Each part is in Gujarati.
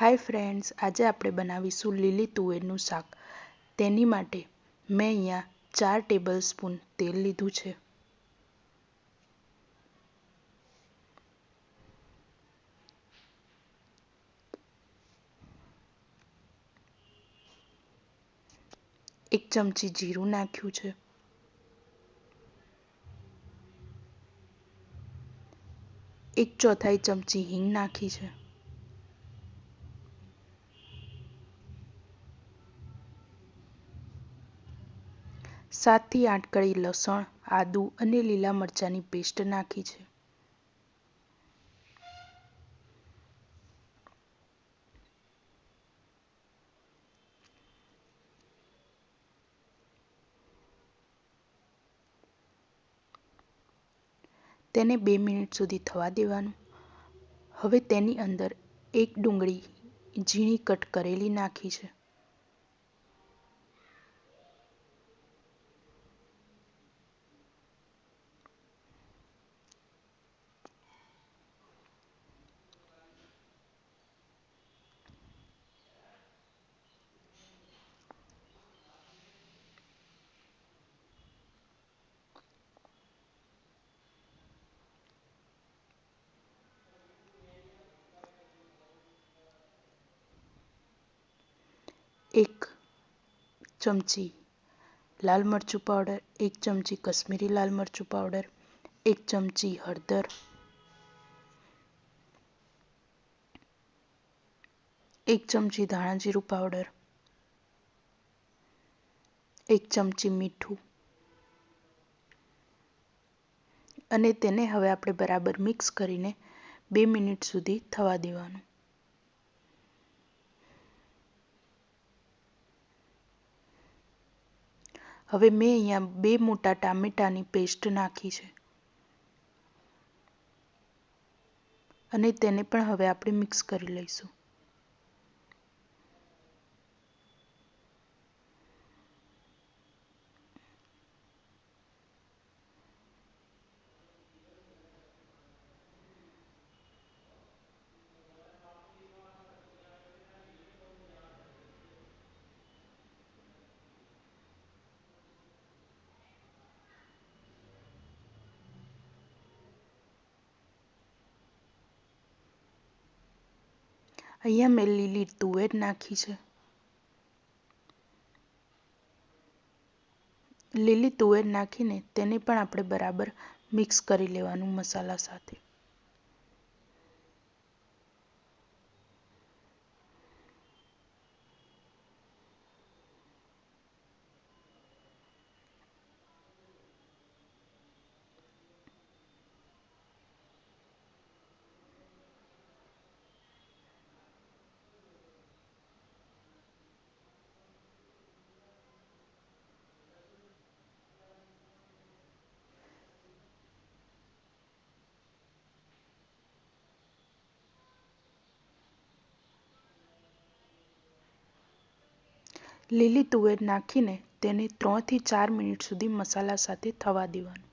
હાય ફ્રેન્ડ્સ આજે આપણે બનાવીશું લીલી તુવેરનું શાક. તેની માટે મેં અહીંયા ચાર ટેબલ સ્પૂન તેલ લીધું છે. એક ચમચી જીરું નાખ્યું છે. એક ચોથાઈ ચમચી હિંગ નાખી છે. સાતથી આઠ કળી લસણ, આદુ અને લીલા મરચાંની પેસ્ટ નાખી છે. તેને બે મિનિટ સુધી થવા દેવાનું. હવે તેની અંદર એક ડુંગળી ઝીણી કટ કરેલી નાખી છે. એક ચમચી લાલ મરચું પાવડર એક ચમચી કશ્મીરી લાલ મરચું પાવડર એક ચમચી હળદર, એક ચમચી ધાણા જીરું પાવડર એક ચમચી મીઠું અને તેને હવે આપણે બરાબર મિક્સ કરીને બે મિનિટ સુધી થવા દેવાનું. હવે મેં અહીંયા બે મોટા ટામેટાની પેસ્ટ નાખી છે. અને તેને પણ હવે આપણે મિક્સ કરી લઈશું. અહીંયા મેં લીલી તુવેર નાખી છે લીલી તુવેર નાખીને તેને પણ આપણે બરાબર મિક્સ કરી લેવાનું મસાલા સાથે લીલી તુવેર નાખીને તેને ત્રણથી ચાર મિનિટ સુધી મસાલા સાથે થવા દેવાનું.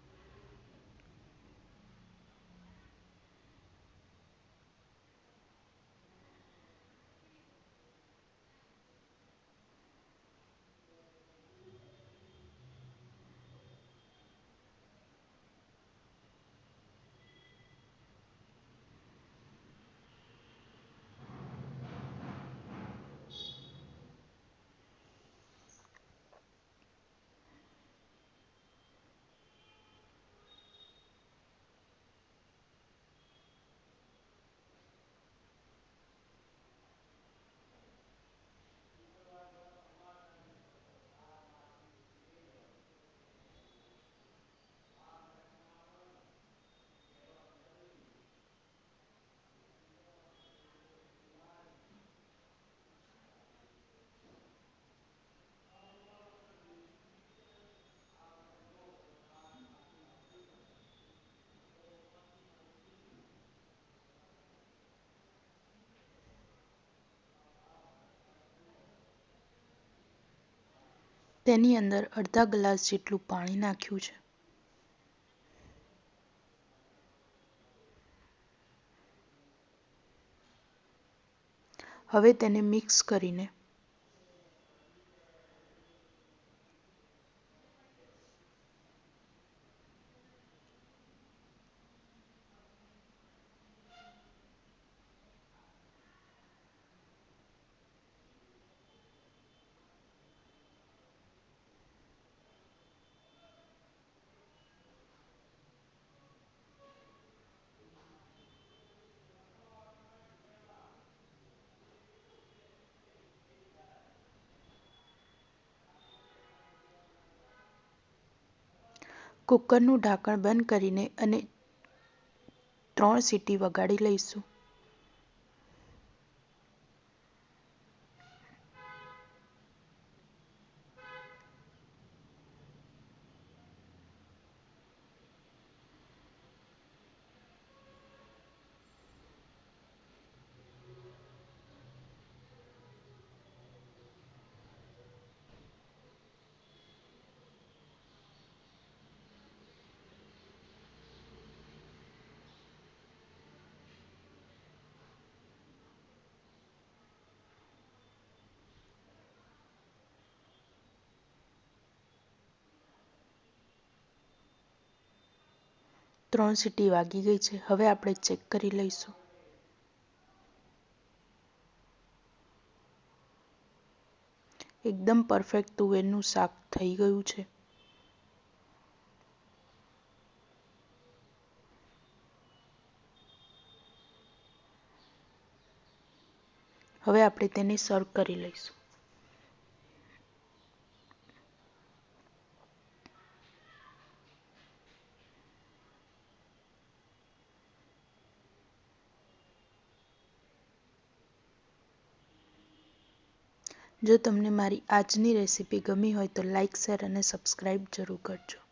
તેની અંદર અડધા ગ્લાસ જેટલું પાણી નાખ્યું છે. હવે તેને મિક્સ કરીને કુકરનું ઢાંકણ બંધ કરીને અને ત્રણ સીટી વગાડી લઈશું. ત્રણ સીટી વાગી ગઈ છે. હવે આપણે ચેક કરી લઈશું. એકદમ પરફેક્ટ તુવેરનું શાક થઈ ગયું છે. હવે આપણે તેને સર્વ કરી લઈશું. જો તમને મારી આજની રેસીપી ગમી હોય તો લાઇક શેર અને સબસ્ક્રાઈબ જરૂર કરજો.